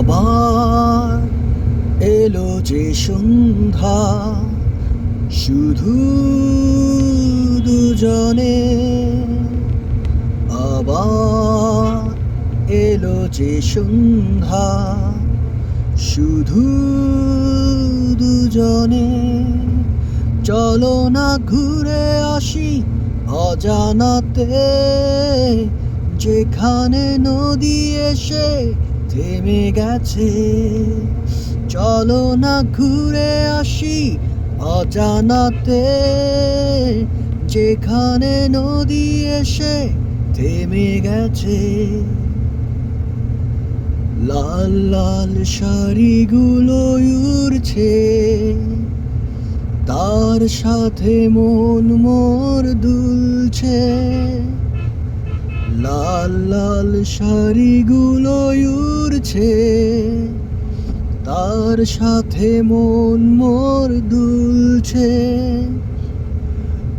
আবার এলো যে সন্ধ্যা, শুধু দুজনে। আবার এলো যে সন্ধ্যা, শুধু দুজনে। চলো না ঘুরে আসি অজানাতে, যেখানে নদী এসে থেমে গেছে। চলো না ঘুরে আসি অজানাতে। যেখানে নদী এসে থেমে গেছে। লাল লাল শাড়িগুলো উড়ছে। তার সাথে মন মোর দুলছে। লাল লাল শাড়িগুলো উড়ছে। তার সাথে মন মোর দুলছে।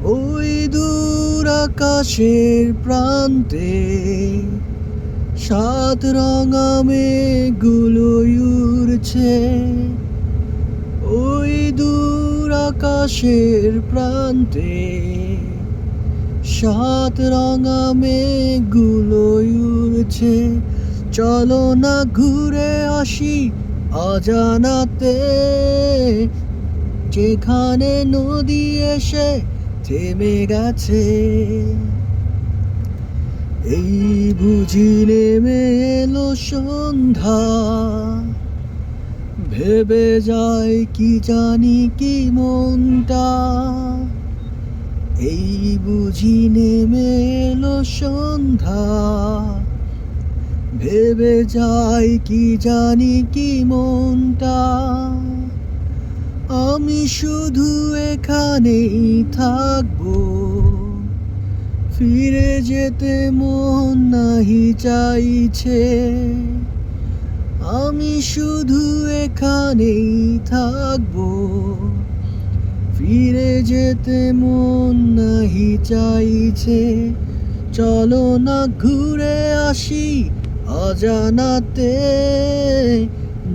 ওই দূর আকাশের প্রান্তে সাত রঙা মেঘগুলো উড়ছে। ওই দূর আকাশের প্রান্তে সাত রঙা মেঘগুলো উড়ছে। চলো না ঘুরে আসি অজানাতে। যেখানে নদী এসে থেমে গেছে। এই বুঝি নেমে এলো সন্ধ্যা। ভেবে যায় কি জানি কি মনটা। এই বুঝি নেমে এলো সন্ধ্যা। ভেবে যাই কি জানি কি মনটা। আমি শুধু এখানেই থাকব। ফিরে যেতে মন নাহি চাইছে। আমি শুধু এখানেই থাকব। ফিরে যেতে মন নাহি চাইছে। চলো না ঘুরে আসি অজানাতে।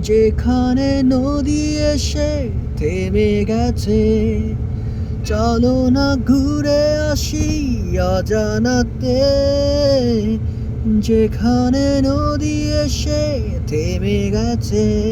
যেখানে নদী এসে থেমে গেছে। চলো না ঘুরে আসি অজানাতে। যেখানে নদী এসে থেমে গেছে।